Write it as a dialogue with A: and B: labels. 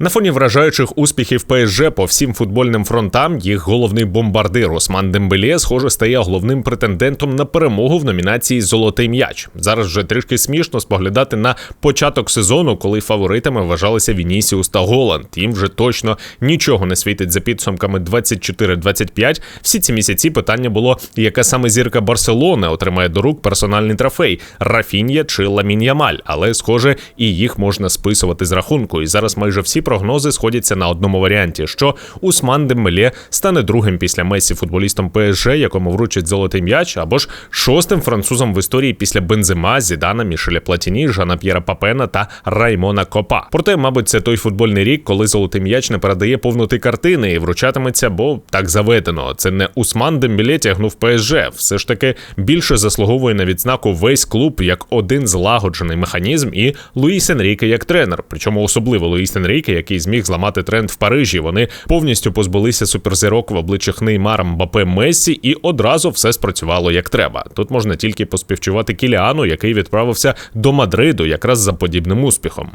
A: На фоні вражаючих успіхів ПСЖ по всім футбольним фронтам їх головний бомбардир Осман Дембелє, схоже, стає головним претендентом на перемогу в номінації Золотий м'яч. Зараз вже трішки смішно споглядати на початок сезону, коли фаворитами вважалися Вінісіус та Голланд. Їм вже точно нічого не світить за підсумками 24-25. Всі ці місяці питання було, яка саме зірка Барселони отримає до рук персональний трофей Рафінія чи Ламін Ямаль. Але схоже, і їх можна списувати з рахунку. І зараз майже всі прогнози сходяться на одному варіанті: що Усман Дембелє стане другим після Месі футболістом ПСЖ, якому вручать золотий м'яч, або ж шостим французом в історії після Бензема, Зідана, Мішеля Платіні, Жана П'єра Папена та Раймона Копа. Проте, мабуть, це той футбольний рік, коли золотий м'яч не передає повноти картини і вручатиметься, бо так заведено. Це не Усман Дембелє тягнув ПСЖ. Все ж таки більше заслуговує на відзнаку весь клуб як один злагоджений механізм, і Луїс Енріке як тренер. Причому особливо Луїс Енріке, який зміг зламати тренд в Парижі. Вони повністю позбулися суперзірок в обличчях Неймара Мбапе Мессі, і одразу все спрацювало як треба. Тут можна тільки поспівчувати Кіліану, який відправився до Мадриду якраз за подібним успіхом.